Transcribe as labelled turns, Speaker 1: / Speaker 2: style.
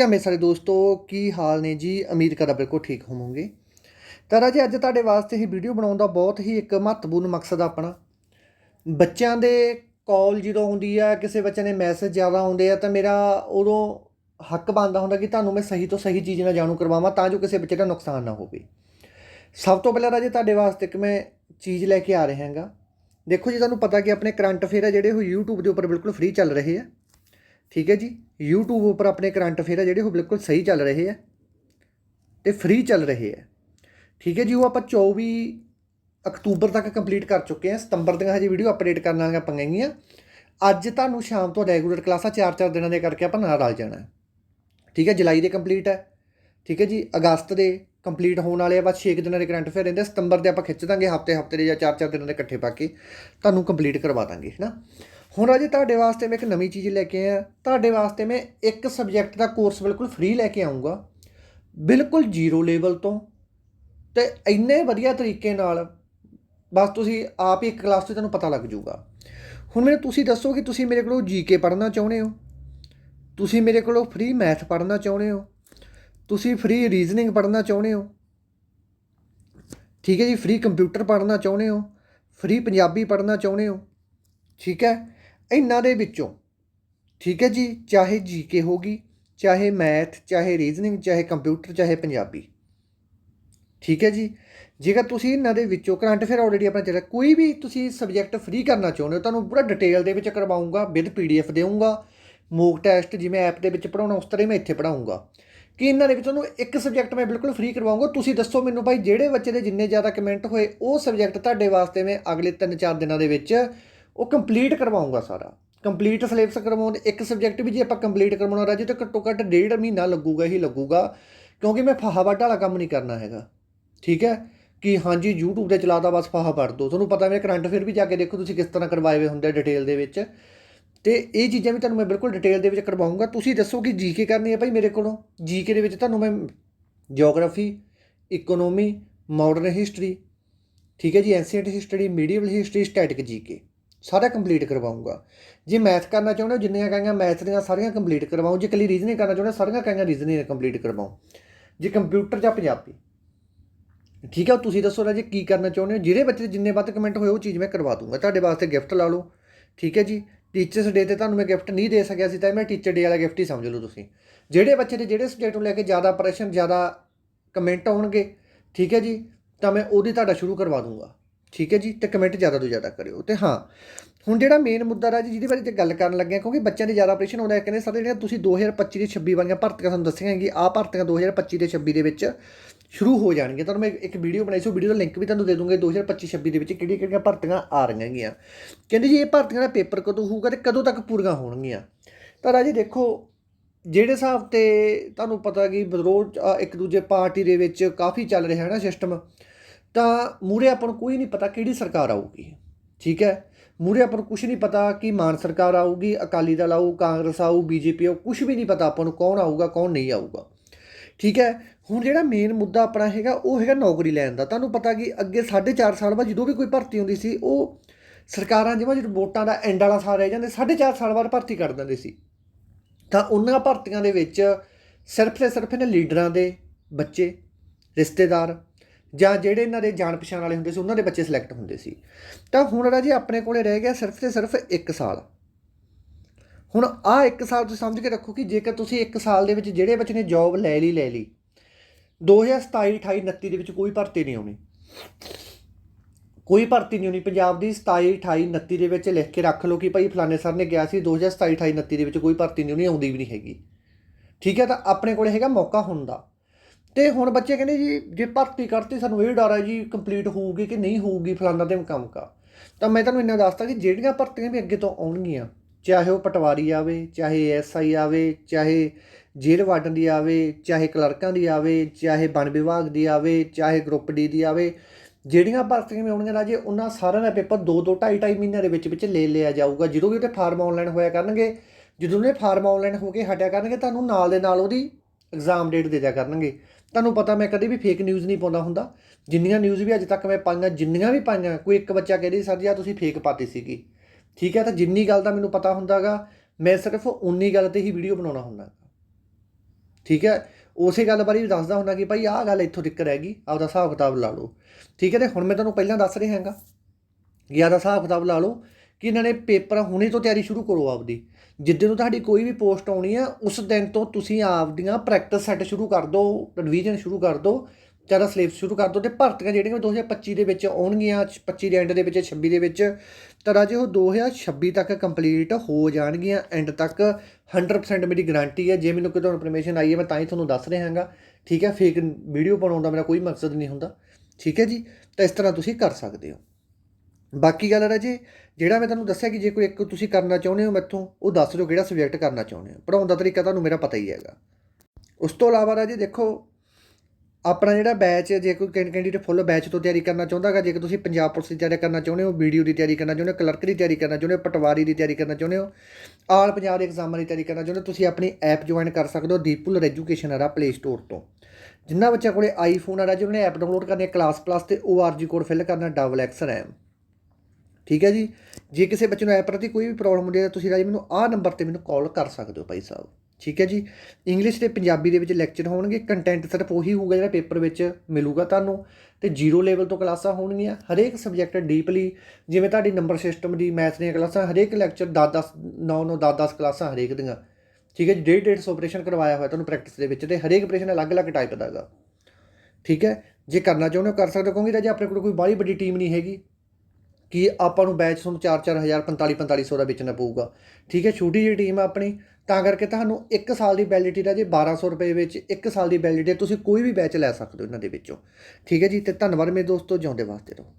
Speaker 1: ਨਮਸਕਾਰ ਮੇਰੇ ਸਾਰੇ ਦੋਸਤੋ, ਕੀ ਹਾਲ ਨੇ ਜੀ? ਉਮੀਦ ਕਰਦਾ ਬਿਲਕੁਲ ਠੀਕ ਹੋਵੋਗੇ। ਤਾਂ ਰਾਜੇ, ਅੱਜ ਤੁਹਾਡੇ ਵਾਸਤੇ ਇਹ ਵੀਡੀਓ ਬਣਾਉਣ ਦਾ ਬਹੁਤ ਹੀ ਇੱਕ ਮਹੱਤਵਪੂਰਨ ਮਕਸਦ ਆਪਣਾ। ਬੱਚਿਆਂ ਦੇ ਕਾਲ ਜਦੋਂ ਆਉਂਦੀ ਆ, ਕਿਸੇ ਬੱਚੇ ਨੇ ਮੈਸੇਜ ਜ਼ਿਆਦਾ ਆਉਂਦੇ ਆ, ਤਾਂ ਮੇਰਾ ਉਦੋਂ ਹੱਕ ਬਣਦਾ ਹੁੰਦਾ ਕਿ ਤੁਹਾਨੂੰ ਮੈਂ ਸਹੀ ਤੋਂ ਸਹੀ ਚੀਜ਼ ਨਾਲ ਜਾਣੂ ਕਰਵਾਵਾਂ, ਤਾਂ ਜੋ ਕਿਸੇ ਬੱਚੇ ਦਾ ਨੁਕਸਾਨ ਨਾ ਹੋਵੇ। ਸਭ ਤੋਂ ਪਹਿਲਾਂ ਰਾਜੇ, ਤੁਹਾਡੇ ਵਾਸਤੇ ਇੱਕ ਮੈਂ ਚੀਜ਼ ਲੈ ਕੇ ਆ ਰਿਹਾ ਹਾਂਗਾ। ਦੇਖੋ ਜੀ, ਤੁਹਾਨੂੰ ਪਤਾ ਕਿ ਆਪਣੇ ਕਰੰਟ ਅਫੇਅਰ ਆ ਜਿਹੜੇ ਉਹ YouTube ਦੇ ਉੱਪਰ ਬਿਲਕੁਲ ਫ੍ਰੀ ਚੱਲ ਰਹੇ ਆ। ਠੀਕ ਹੈ ਜੀ, YouTube ਉੱਪਰ ਆਪਣੇ ਕਰੰਟ ਅਫੇਅਰ ਆ ਜਿਹੜੇ ਉਹ ਬਿਲਕੁਲ ਸਹੀ ਚੱਲ ਰਹੇ ਆ ਤੇ ਫ੍ਰੀ ਚੱਲ ਰਹੇ ਆ। ਠੀਕ ਹੈ ਜੀ, ਉਹ ਆਪਾਂ 24 ਅਕਤੂਬਰ ਤੱਕ ਕੰਪਲੀਟ ਕਰ ਚੁੱਕੇ ਆ, ਸਤੰਬਰ ਦੀਆਂ ਹਜੇ ਵੀਡੀਓ ਅਪਡੇਟ ਕਰਨ ਵਾਲੀਆਂ ਪੰਗਾਂ ਗਈਆਂ ਅੱਜ ਤੁਹਾਨੂੰ ਸ਼ਾਮ ਤੋਂ ਰੈਗੂਲਰ ਕਲਾਸਾਂ 4-4 ਦਿਨਾਂ ਦੇ ਕਰਕੇ ਆਪਾਂ ਨਾਲ ਰਲ ਜਾਣਾ। ਠੀਕ ਹੈ, ਜੁਲਾਈ ਦੇ ਕੰਪਲੀਟ ਹੈ ਠੀਕ ਹੈ ਜੀ, ਅਗਸਤ ਦੇ ਕੰਪਲੀਟ ਹੋਣ ਵਾਲੇ ਆ, ਬਸ 6 ਦਿਨਾਂ ਦੇ ਕਰੰਟ ਅਫੇਅਰ ਰਹਿੰਦੇ ਸਤੰਬਰ ਦੇ ਆਪਾਂ ਖਿੱਚ ਦਾਂਗੇ ਹਫ਼ਤੇ ਹਫ਼ਤੇ ਦੇ ਜਾਂ 4-4 ਦਿਨਾਂ ਦੇ ਇਕੱਠੇ ਪਾ ਕੇ ਤੁਹਾਨੂੰ ਕੰਪਲੀਟ ਕਰਵਾ ਦਾਂਗੇ ਹੈ ਨਾ ਹੁਣ ਰਾਜੇ ਤੁਹਾਡੇ ਵਾਸਤੇ ਮੈਂ ਇੱਕ ਨਵੀਂ ਚੀਜ਼ ਲੈ ਕੇ ਆਇਆ। ਤੁਹਾਡੇ ਵਾਸਤੇ ਮੈਂ ਇੱਕ ਸਬਜੈਕਟ ਦਾ ਕੋਰਸ ਬਿਲਕੁਲ ਫ੍ਰੀ ਲੈ ਕੇ ਆਉਂਗਾ ਬਿਲਕੁਲ ਜ਼ੀਰੋ ਲੈਵਲ ਤੋਂ ਤੇ ਇੰਨੇ ਵਧੀਆ ਤਰੀਕੇ ਨਾਲ ਬਸ ਤੁਸੀਂ ਆਪ ਹੀ ਇੱਕ ਕਲਾਸ 'ਚ ਤੁਹਾਨੂੰ ਪਤਾ ਲੱਗ ਜਾਊਗਾ। ਹੁਣ ਮੈਨੂੰ ਤੁਸੀਂ ਦੱਸੋ ਕਿ ਤੁਸੀਂ ਮੇਰੇ ਕੋਲੋਂ ਜੀਕੇ ਪੜ੍ਹਨਾ ਚਾਹੁੰਦੇ ਹੋ? ਤੁਸੀਂ ਮੇਰੇ ਕੋਲੋਂ ਫ੍ਰੀ ਮੈਥ ਪੜ੍ਹਨਾ ਚਾਹੁੰਦੇ ਹੋ? ਤੁਸੀਂ ਫ੍ਰੀ ਰੀਜ਼ਨਿੰਗ ਪੜ੍ਹਨਾ ਚਾਹੁੰਦੇ ਹੋ? ਠੀਕ ਹੈ ਜੀ ਫ੍ਰੀ ਕੰਪਿਊਟਰ ਪੜ੍ਹਨਾ ਚਾਹੁੰਦੇ ਹੋ? ਫ੍ਰੀ ਪੰਜਾਬੀ ਪੜ੍ਹਨਾ ਚਾਹੁੰਦੇ ਹੋ? ਠੀਕ ਹੈ ਇਹਨਾਂ ਦੇ ਵਿੱਚੋਂ। ਠੀਕ ਹੈ ਜੀ? ਚਾਹੇ ਜੀਕੇ ਹੋਗੀ, ਚਾਹੇ ਮੈਥ, ਚਾਹੇ ਰੀਜ਼ਨਿੰਗ ਚਾਹੇ ਕੰਪਿਊਟਰ ਚਾਹੇ ਪੰਜਾਬੀ। ਠੀਕ ਹੈ ਜੀ? ਜੇਕਰ ਤੁਸੀਂ ਇਹਨਾਂ ਦੇ ਵਿੱਚੋਂ ਕਰੰਟ ਅਫੇਅਰ ਆਲਰੇਡੀ ਆਪਣਾ ਚੱਲਿਆ ਕੋਈ ਵੀ ਤੁਸੀਂ ਸਬਜੈਕਟ ਫ੍ਰੀ ਕਰਨਾ ਚਾਹੁੰਦੇ ਹੋ, ਤੁਹਾਨੂੰ ਪੂਰਾ ਡਿਟੇਲ ਦੇ ਵਿੱਚ ਕਰਵਾਉਂਗਾ ਵਿਦ ਪੀਡੀਐਫ ਦੇਵਾਂਗਾ ਮੋਕ ਟੈਸਟ ਜਿਵੇਂ ਐਪ ਦੇ ਵਿੱਚ ਪੜਾਉਣਾ ਉਸ ਤਰ੍ਹਾਂ ਹੀ ਮੈਂ ਇੱਥੇ ਪੜਾਉਂਗਾ ਕਿ ਇਹਨਾਂ ਦੇ ਵਿੱਚ ਤੁਹਾਨੂੰ ਇੱਕ ਸਬਜੈਕਟ ਮੈਂ ਬਿਲਕੁਲ ਫ੍ਰੀ ਕਰਵਾਉਂਗਾ, ਤੁਸੀਂ ਦੱਸੋ ਮੈਨੂੰ ਭਾਈ ਜਿਹੜੇ ਬੱਚੇ ਦੇ ਜਿੰਨੇ ਜ਼ਿਆਦਾ ਕਮੈਂਟ ਹੋਏ, ਉਹ ਸਬਜੈਕਟ ਤੁਹਾਡੇ ਵਾਸਤੇ ਮੈਂ ਅਗਲੇ 3-4 ਦਿਨਾਂ ਦੇ ਵਿੱਚ ਉਹ ਕੰਪਲੀਟ ਕਰਵਾਉਂਗਾ ਸਾਰਾ। ਕੰਪਲੀਟ ਸਿਲੇਬਸ ਕਰਵਾਉਣ, ਇੱਕ ਸਬਜੈਕਟ ਵੀ ਜੇ ਆਪਾਂ ਕੰਪਲੀਟ ਕਰਵਾਉਣਾ ਰਾਜੇ ਤਾਂ ਘੱਟੋ ਘੱਟ ਡੇਢ ਮਹੀਨਾ ਲੱਗੂਗਾ ਹੀ ਲੱਗੂਗਾ, ਕਿਉਂਕਿ ਮੈਂ ਫਾਹਾ ਵੱਢ ਵਾਲਾ ਕੰਮ ਨਹੀਂ ਕਰਨਾ ਹੈਗਾ। ਠੀਕ ਹੈ? ਕਿ ਹਾਂਜੀ, YouTube ਤੇ ਚਲਾਤਾ ਬਸ ਫਾਹਾ ਪੜ ਦੋ। ਤੁਹਾਨੂੰ ਪਤਾ ਮੇਰੇ ਕਰੰਟ ਫਿਰ ਵੀ ਜਾ ਕੇ ਦੇਖੋ, ਤੁਸੀਂ ਕਿਸ ਤਰ੍ਹਾਂ ਕਰਵਾਏ ਹੋਏ ਹੁੰਦੇ ਡਿਟੇਲ ਦੇ ਵਿੱਚ। ਤੇ ਇਹ ਚੀਜ਼ਾਂ ਵੀ ਤੁਹਾਨੂੰ ਮੈਂ ਬਿਲਕੁਲ ਡਿਟੇਲ ਦੇ ਵਿੱਚ ਕਰਵਾਉਂਗਾ। ਤੁਸੀਂ ਦੱਸੋ ਕਿ ਜੀਕੇ ਕਰਨੀ ਹੈ ਭਾਈ ਮੇਰੇ ਕੋਲੋਂ? ਜੀਕੇ ਦੇ ਵਿੱਚ ਤੁਹਾਨੂੰ ਮੈਂ ਜੀਓਗ੍ਰਾਫੀ ਇਕਨੋਮੀ ਮਾਡਰਨ ਹਿਸਟਰੀ ਠੀਕ ਹੈ ਜੀ ancient history medieval history static GK ਸਾਰਾ ਕੰਪਲੀਟ ਕਰਵਾਉਂਗਾ। ਜੇ ਮੈਥ ਕਰਨਾ ਚਾਹੁੰਦੇ ਹੋ, ਜਿੰਨੀਆਂ ਕਹਾਂਗਾ ਮੈਥ ਦੀਆਂ ਸਾਰੀਆਂ ਕੰਪਲੀਟ ਕਰਵਾਉਂ, ਜੇ ਕੱਲੀ ਰੀਜ਼ਨਿੰਗ ਕਰਨਾ ਚਾਹੁੰਦੇ ਹੋ, ਸਾਰੀਆਂ ਕਹਾਂਗਾ ਰੀਜ਼ਨਿੰਗ ਕੰਪਲੀਟ ਕਰਵਾਉਂ। ਜੇ ਕੰਪਿਊਟਰ ਜਾਂ ਪੰਜਾਬੀ। ਠੀਕ ਹੈ ਤੁਸੀਂ ਦੱਸੋ ਰਾਜੇ, ਕੀ ਕਰਨਾ ਚਾਹੁੰਦੇ ਹੋ? ਜਿਹੜੇ ਬੱਚੇ ਦੇ ਜਿੰਨੇ ਵੱਧ ਕਮੈਂਟ ਹੋਏ, ਉਹ ਚੀਜ਼ ਮੈਂ ਕਰਵਾ ਦੂੰਗਾ। ਤੁਹਾਡੇ ਵਾਸਤੇ ਗਿਫਟ ਲਾ ਲਓ। ਠੀਕ ਹੈ ਜੀ? ਟੀਚਰਸ ਡੇ ਤੇ ਤੁਹਾਨੂੰ ਮੈਂ ਗਿਫਟ ਨਹੀਂ ਦੇ ਸਕਿਆ ਸੀ, ਤਾਂ ਮੈਂ ਟੀਚਰ ਡੇ ਵਾਲਾ ਗਿਫਟ ਹੀ ਸਮਝ ਲਓ ਤੁਸੀਂ। ਜਿਹੜੇ ਬੱਚੇ ਦੇ ਜਿਹੜੇ ਸਬਜੈਕਟ ਨੂੰ ਲੈ ਕੇ ਜ਼ਿਆਦਾ ਪ੍ਰੈਸ਼ਨ, ਜ਼ਿਆਦਾ ਕਮੈਂਟ ਆਉਣਗੇ, ਠੀਕ ਹੈ ਜੀ? ਤਾਂ ਮੈਂ ਉਹਦੀ ਤੁਹਾਡਾ ਸ਼ੁਰੂ ਕਰਵਾ ਦੂੰਗਾ। ਠੀਕ ਹੈ ਜੀ, ਤੇ ਕਮੈਂਟ ਜ਼ਿਆਦਾ ਤੋਂ ਜ਼ਿਆਦਾ ਕਰਿਓ। ਤੇ ਹਾਂ, ਹੁਣ ਜਿਹੜਾ ਮੇਨ ਮੁੱਦਾ ਰਾਜੀ ਜਿਹਦੇ ਬਾਰੇ ਤੇ ਗੱਲ ਕਰਨ ਲੱਗੇ ਹਾਂ ਕਿਉਂਕਿ ਬੱਚਿਆਂ ਦੇ ਜ਼ਿਆਦਾ ਆਪਰੇਸ਼ਨ ਆਉਂਦਾ ਕਹਿੰਦੇ ਸਾਰੇ ਜਿਹੜੀਆਂ ਤੁਸੀਂ 2025 ਦੇ 26 ਵਾਲੀਆਂ ਭਰਤੀਆਂ ਤੁਹਾਨੂੰ ਦੱਸੀਆਂ ਕਿ ਆਹ ਭਰਤੀਆਂ 2025 ਦੇ 26 ਦੇ ਵਿੱਚ ਸ਼ੁਰੂ ਹੋ ਜਾਣਗੀਆਂ। ਤੁਹਾਨੂੰ ਮੈਂ ਇੱਕ ਵੀਡੀਓ ਬਣਾਈ ਸੀ, ਉਹ ਵੀਡੀਓ ਦਾ ਲਿੰਕ ਵੀ ਤੁਹਾਨੂੰ ਦੇ ਦੂੰਗਾ 2025 26 ਦੇ ਵਿੱਚ ਕਿਹੜੀਆਂ ਕਿਹੜੀਆਂ ਭਰਤੀਆਂ ਆ ਰਹੀਆਂ ਹੈਗੀਆਂ। ਕਹਿੰਦੇ ਜੀ, ਇਹ ਭਰਤੀਆਂ ਦਾ ਪੇਪਰ ਕਦੋਂ ਹੋਊਗਾ ਤੇ ਕਦੋਂ ਤੱਕ ਪੂਰੀਆਂ ਹੋਣਗੀਆਂ? ਤਾਂ ਰਾਜੇ ਦੇਖੋ, ਜਿਹੜੇ ਹਿਸਾਬ ਤੇ ਤੁਹਾਨੂੰ ਪਤਾ ਕਿ ਵਿਰੋਧ ਇੱਕ ਦੂਜੇ ਪਾਰਟੀ ਦੇ ਵਿੱਚ ਕਾਫੀ ਚੱਲ ਰਿਹਾ ਹੈ ਨਾ ਸਿਸਟਮ ਤਾਂ ਮੂਰੇ ਆਪਾਂ ਨੂੰ ਕੋਈ ਨਹੀਂ ਪਤਾ ਕਿਹੜੀ ਸਰਕਾਰ ਆਊਗੀ। ਠੀਕ ਹੈ? ਮੂਰੇ ਆਪਾਂ ਨੂੰ ਕੁਝ ਨਹੀਂ ਪਤਾ ਕਿ ਮਾਨ ਸਰਕਾਰ ਆਊਗੀ, ਅਕਾਲੀ ਦਲ ਆਊ, ਕਾਂਗਰਸ ਆਊ, ਬੀਜੇਪੀ ਆਊ ਕੁਝ ਵੀ ਨਹੀਂ ਪਤਾ ਆਪਾਂ ਨੂੰ ਕੌਣ ਆਊਗਾ, ਕੌਣ ਨਹੀਂ ਆਊਗਾ। ਠੀਕ ਹੈ? ਹੁਣ ਜਿਹੜਾ ਮੇਨ ਮੁੱਦਾ ਆਪਣਾ ਹੈਗਾ, ਉਹ ਹੈਗਾ ਨੌਕਰੀ ਲੈਣ ਦਾ। ਤੁਹਾਨੂੰ ਪਤਾ ਕਿ ਅੱਗੇ 4.5 ਸਾਲ ਬਾਅਦ ਜਦੋਂ ਵੀ ਕੋਈ ਭਰਤੀ ਹੁੰਦੀ ਸੀ, ਉਹ ਸਰਕਾਰਾਂ ਜਿਵੇਂ ਜਦੋਂ ਵੋਟਾਂ ਦਾ ਐਂਡ ਵਾਲਾ ਸਾਲ ਰਹਿ ਜਾਂਦੇ 4.5 ਸਾਲ ਬਾਅਦ ਭਰਤੀ ਕਰ ਦਿੰਦੇ ਸੀ। ਤਾਂ ਉਹਨਾਂ ਭਰਤੀਆਂ ਦੇ ਵਿੱਚ ਸਿਰਫ ਤੇ ਸਿਰਫ ਇਹਨਾਂ ਲੀਡਰਾਂ ਦੇ ਬੱਚੇ, ਰਿਸ਼ਤੇਦਾਰ ਜਾਂ ਜਿਹੜੇ ਇਹਨਾਂ ਦੇ ਜਾਣ ਪਛਾਣ ਵਾਲੇ ਹੁੰਦੇ ਸੀ, ਉਹਨਾਂ ਦੇ ਬੱਚੇ ਸਿਲੈਕਟ ਹੁੰਦੇ ਸੀ। ਤਾਂ ਹੁਣ ਰਾਜੇ ਆਪਣੇ ਕੋਲੇ ਰਹਿ ਗਿਆ ਸਿਰਫ ਤੇ ਸਿਰਫ 1 ਸਾਲ। ਹੁਣ ਆਹ 1 ਸਾਲ ਤੁਸੀਂ ਸਮਝ ਕੇ ਰੱਖੋ ਕਿ ਜੇਕਰ ਤੁਸੀਂ 1 ਸਾਲ ਦੇ ਵਿੱਚ ਜਿਹੜੇ ਬੱਚੇ ਨੇ ਜੌਬ ਲੈ ਲਈ ਲੈ ਲਈ 2027 28 29 ਦੇ ਵਿੱਚ ਕੋਈ ਭਰਤੀ ਨਹੀਂ ਆਉਣੀ ਕੋਈ ਭਰਤੀ ਨਹੀਂ ਹੋਣੀ। ਪੰਜਾਬ ਦੀ 27 28 29 ਦੇ ਵਿੱਚ ਲਿਖ ਕੇ ਰੱਖ ਲਓ ਕਿ ਭਾਈ ਫਲਾਣੇ ਸਰ ਨੇ ਕਿਹਾ ਸੀ 2027 28 29 ਦੇ ਵਿੱਚ ਕੋਈ ਭਰਤੀ ਨਹੀਂ ਹੋਣੀ, ਆਉਂਦੀ ਵੀ ਨਹੀਂ ਹੈਗੀ। ਠੀਕ ਹੈ, ਤਾਂ ਆਪਣੇ ਕੋਲੇ ਹੈਗਾ ਮੌਕਾ ਹੁਣ ਦਾ। ਤੇ ਹੁਣ ਬੱਚੇ ਕਹਿੰਦੇ ਜੀ, ਜੇ ਭਰਤੀ ਕਰਤੀ, ਸਾਨੂੰ ਇਹ ਡਰ ਹੈ ਜੀ ਕੰਪਲੀਟ ਹੋਊਗੀ ਕਿ ਨਹੀਂ ਹੋਊਗੀ ਫਲਾਨਾ ਤੇ ਕੰਮ ਕਾ। ਤਾਂ ਮੈਂ ਤੁਹਾਨੂੰ ਇੰਨਾ ਦੱਸਦਾ ਕਿ ਜਿਹੜੀਆਂ ਭਰਤੀਆਂ ਵੀ ਅੱਗੇ ਤੋਂ ਆਉਣਗੀਆਂ, ਚਾਹੇ ਉਹ ਪਟਵਾਰੀ ਆਵੇ, ਚਾਹੇ ਐਸਆਈ ਆਵੇ, ਚਾਹੇ ਜੇਲ੍ਹ ਵਾਰਡਨ ਦੀ ਆਵੇ, ਚਾਹੇ ਕਲਰਕਾਂ ਦੀ ਆਵੇ, ਚਾਹੇ ਵਨ ਵਿਭਾਗ ਦੀ ਆਵੇ, ਚਾਹੇ ਗਰੁੱਪ ਡੀ ਦੀ ਆਵੇ, ਜਿਹੜੀਆਂ ਭਰਤੀਆਂ ਵੀ ਆਉਣਗੀਆਂ ਰਾਜੇ ਉਹਨਾਂ ਸਾਰਿਆਂ ਦਾ ਪੇਪਰ 2 2 2.5 2.5 ਮਹੀਨਿਆਂ ਦੇ ਵਿੱਚ ਵਿੱਚ ਲੈ ਲਿਆ ਜਾਊਗਾ। ਜਦੋਂ ਵੀ ਉਹਦੇ ਫਾਰਮ ਆਨਲਾਈਨ ਹੋਇਆ ਕਰਨਗੇ, ਜਦੋਂ ਉਹਨੇ ਫਾਰਮ ਆਨਲਾਈਨ ਹੋ ਕੇ ਹਟਿਆ ਕਰਨਗੇ, ਤੁਹਾਨੂੰ ਨਾਲ ਦੇ ਨਾਲ ਉਹਦੀ ਐਗਜ਼ਾਮ ਡੇਟ ਦੇ ਦਿਆ ਕਰਨਗੇ। ਤੁਹਾਨੂੰ ਪਤਾ ਮੈਂ ਕਦੇ ਵੀ ਫੇਕ ਨਿਊਜ਼ ਨਹੀਂ ਪਾਉਂਦਾ ਹੁੰਦਾ। ਜਿੰਨੀਆਂ ਨਿਊਜ਼ ਵੀ ਅੱਜ ਤੱਕ ਮੈਂ ਪਾਈਆਂ, ਜਿੰਨੀਆਂ ਵੀ ਪਾਈਆਂ, ਕੋਈ ਇੱਕ ਬੱਚਾ ਕਹਿੰਦੀ ਸਰ ਜੀ ਆ ਤੁਸੀਂ ਫੇਕ ਪਾਤੀ ਸੀਗੀ। ਠੀਕ ਹੈ, ਤਾਂ ਜਿੰਨੀ ਗੱਲ ਦਾ ਮੈਨੂੰ ਪਤਾ ਹੁੰਦਾਗਾ, ਮੈਂ ਸਿਰਫ ਉਨੀ ਗੱਲ ਤੇ ਹੀ ਵੀਡੀਓ ਬਣਾਉਣਾ ਹੁੰਦਾ। ਠੀਕ ਹੈ, ਉਸੇ ਗੱਲ ਬਾਰੇ ਵੀ ਦੱਸਦਾ ਹੁੰਦਾ ਕਿ ਭਾਈ ਆਹ ਗੱਲ ਇੱਥੋਂ ਤੱਕ ਹੈਗੀ ਆਪਦਾ ਹਿਸਾਬ ਕਿਤਾਬ ਲਾ ਲਓ। ਠੀਕ ਹੈ, ਤੇ ਹੁਣ ਮੈਂ ਤੁਹਾਨੂੰ ਪਹਿਲਾਂ ਦੱਸ ਰਿਹਾ ਹਾਂਗਾ ਕਿ ਆਪਦਾ ਹਿਸਾਬ ਕਿਤਾਬ ਲਾ ਲਓ। ਕਿ ਇਹਨਾਂ ਨੇ ਪੇਪਰ ਹੁਣੇ ਤੋਂ ਤਿਆਰੀ ਸ਼ੁਰੂ ਕਰੋ ਆਪਦੀ। ਜਿੱਦਣ ਨੂੰ ਤੁਹਾਡੀ ਕੋਈ ਵੀ ਪੋਸਟ ਆਉਣੀ ਆ, ਉਸ ਦਿਨ ਤੋਂ ਤੁਸੀਂ ਆਪਦੀਆਂ ਪ੍ਰੈਕਟਿਸ ਸੈੱਟ ਸ਼ੁਰੂ ਕਰ ਦਿਓ ਰਿਵੀਜ਼ਨ ਸ਼ੁਰੂ ਕਰ ਦਿਓ ਜ਼ਿਆਦਾ ਸਿਲੇਬਸ ਸ਼ੁਰੂ ਕਰ ਦਿਓ ਤੇ ਭਰਤੀਆਂ ਜਿਹੜੀਆਂ 2025 ਦੇ ਵਿੱਚ ਆਉਣਗੀਆਂ 25 ਦੇ ਐਂਡ ਦੇ ਵਿੱਚ 26 ਦੇ ਵਿੱਚ। ਤਾਂ ਰਾਜੇ ਉਹ 2026 ਤੱਕ ਕੰਪਲੀਟ ਹੋ ਜਾਣਗੀਆਂ ਐਂਡ ਤੱਕ 100% ਮੇਰੀ ਗਾਰੰਟੀ ਹੈ ਜੇ ਮੈਨੂੰ ਕਿਤੋਂ ਇਨਫੋਰਮੇਸ਼ਨ ਆਈ ਹੈ ਮੈਂ ਤਾਂ ਹੀ ਤੁਹਾਨੂੰ ਦੱਸ ਰਿਹਾ ਹਾਂਗਾ। ਠੀਕ ਹੈ ਫੇਕ ਵੀਡੀਓ ਬਣਾਉਣ ਦਾ ਮੇਰਾ ਕੋਈ ਮਕਸਦ ਨਹੀਂ ਹੁੰਦਾ। ਠੀਕ ਹੈ ਜੀ? ਤਾਂ ਇਸ ਤਰ੍ਹਾਂ ਤੁਸੀਂ ਕਰ ਸਕਦੇ ਹੋ। ਬਾਕੀ ਗੱਲ ਰਾਜੇ ਜਿਹੜਾ ਮੈਂ ਤੁਹਾਨੂੰ ਦੱਸਿਆ ਕਿ ਜੇ ਕੋਈ ਇੱਕ ਤੁਸੀਂ ਕਰਨਾ ਚਾਹੁੰਦੇ ਹੋ ਮੈਥੋਂ, ਉਹ ਦੱਸ ਦਿਓ ਕਿਹੜਾ ਸਬਜੈਕਟ ਕਰਨਾ ਚਾਹੁੰਦੇ ਹੋ। ਪੜਾਉਣ ਦਾ ਤਰੀਕਾ ਤੁਹਾਨੂੰ ਮੇਰਾ ਪਤਾ ਹੀ ਹੈਗਾ। ਉਸ ਤੋਂ ਇਲਾਵਾ ਰਾਜੇ ਦੇਖੋ, ਆਪਣਾ ਜਿਹੜਾ ਬੈਚ ਜੇ ਕੋਈ ਕੈਂਡੀਡੇਟ ਫੁੱਲ ਬੈਚ ਤੋਂ ਤਿਆਰੀ ਕਰਨਾ ਚਾਹੁੰਦਾ ਹੈਗਾ ਜੇਕਰ ਤੁਸੀਂ ਪੰਜਾਬ ਪੁਲਿਸ ਦੀ ਤਿਆਰੀ ਕਰਨਾ ਚਾਹੁੰਦੇ ਹੋ ਵੀਡੀਓ ਦੀ ਤਿਆਰੀ ਕਰਨਾ ਚਾਹੁੰਦੇ ਹੋ ਕਲਰਕ ਦੀ ਤਿਆਰੀ ਕਰਨਾ ਚਾਹੁੰਦੇ ਹੋ, ਪਟਵਾਰੀ ਦੀ ਤਿਆਰੀ ਕਰਨਾ ਚਾਹੁੰਦੇ ਹੋ, ਆਲ ਪੰਜਾਬ ਦੇ ਐਗਜ਼ਾਮਾਂ ਦੀ ਤਿਆਰੀ ਕਰਨਾ ਚਾਹੁੰਦੇ ਹੋ, ਤੁਸੀਂ ਆਪਣੀ ਐਪ ਜੁਆਇਨ ਕਰ ਸਕਦੇ ਹੋ ਦੀਪੁਲਰ ਐਜੂਕੇਸ਼ਨ ਆ ਪਲੇ ਸਟੋਰ ਤੋਂ। ਜਿੰਨਾ ਬੱਚਿਆਂ ਕੋਲੇ ਆਈਫੋਨ ਆ ਰਾਜੇ, ਉਹਨੇ ਐਪ ਡਾਊਨਲੋਡ ਕਰਨੀ ਹੈ ਕਲਾਸ ਪਲੱਸ ਤੇ ORG ਕੋਡ ਫਿਲ ਕਰਨਾ ਡਬਲ ਐਕਸ ਰੈਮ ਠੀਕ ਹੈ ਜੀ? ਜੇ ਕਿਸੇ ਬੱਚੇ ਨੂੰ ਐਪ ਪ੍ਰਤੀ ਕੋਈ ਵੀ ਪ੍ਰੋਬਲਮ ਹੁੰਦੀ ਹੈ ਤੁਸੀਂ ਰਾਜ ਮੈਨੂੰ ਆਹ ਨੰਬਰ ਤੇ ਮੈਨੂੰ ਕਾਲ ਕਰ ਸਕਦੇ ਹੋ ਭਾਈ ਸਾਹਿਬ। ਠੀਕ ਹੈ ਜੀ? ਇੰਗਲਿਸ਼ ਤੇ ਪੰਜਾਬੀ ਦੇ ਵਿੱਚ ਲੈਕਚਰ ਹੋਣਗੇ ਕੰਟੈਂਟ ਸਿਰਫ ਉਹੀ ਹੋਊਗਾ ਜਿਹੜਾ ਪੇਪਰ ਵਿੱਚ ਮਿਲੂਗਾ ਤੁਹਾਨੂੰ ਤੇ ਜ਼ੀਰੋ ਲੈਵਲ ਤੋਂ ਕਲਾਸਾਂ ਹੋਣਗੀਆਂ। ਹਰੇਕ ਸਬਜੈਕਟ ਡੀਪਲੀ ਜਿਵੇਂ ਤੁਹਾਡੀ ਨੰਬਰ ਸਿਸਟਮ ਦੀ ਮੈਥ ਦੀਆਂ ਕਲਾਸਾਂ, ਹਰੇਕ ਲੈਕਚਰ 10 10 9 9 10 10 ਕਲਾਸਾਂ ਹਰੇਕ ਦੀਆਂ। ਠੀਕ ਹੈ ਜੀ? ਡੇਢ ਡੇਢ ਸੌ ਆਪਰੇਸ਼ਨ ਕਰਵਾਇਆ ਹੋਇਆ ਤੁਹਾਨੂੰ ਪ੍ਰੈਕਟਿਸ ਦੇ ਵਿੱਚ ਤੇ ਹਰੇਕ ਆਪਰੇਸ਼ਨ ਅਲੱਗ-ਅਲੱਗ ਟਾਈਪ ਦਾ ਹੈਗਾ। ਠੀਕ ਹੈ? ਜੇ ਕਰਨਾ ਚਾਹੁੰਦੇ ਹੋ ਕਰ ਸਕਦੇ ਹੋ, ਕਿਉਂਕਿ ਰਾਜੇ ਆਪਣੇ ਕੋਲ ਕੋਈ ਬਾਹਲੀ ਵੱਡੀ ਟੀਮ ਨਹੀਂ ਹੈਗੀ। ਕਿ ਆਪਾਂ ਨੂੰ ਬੈਚ ਤੁਹਾਨੂੰ 4-4000 45-4500 ਦਾ ਵੇਚਣਾ ਪਊਗਾ। ਠੀਕ ਹੈ, ਛੋਟੀ ਜਿਹੀ ਟੀਮ ਆ ਆਪਣੀ। ਤਾਂ ਕਰਕੇ ਤੁਹਾਨੂੰ 1 ਸਾਲ ਦੀ ਵੈਲਿਡਿਟੀ ਦਾ ਜੇ 1200 ਰੁਪਏ ਵਿੱਚ 1 ਸਾਲ ਦੀ ਵੈਲਿਡਿਟੀ ਤੁਸੀਂ ਕੋਈ ਵੀ ਬੈਚ ਲੈ ਸਕਦੇ ਹੋ ਇਹਨਾਂ ਦੇ ਵਿੱਚੋਂ। ਠੀਕ ਹੈ ਜੀ, ਤੇ ਧੰਨਵਾਦ ਮੇਰੇ ਦੋਸਤੋ, ਜਿਉਂਦੇ ਵਾਸਤੇ ਰਹੋ।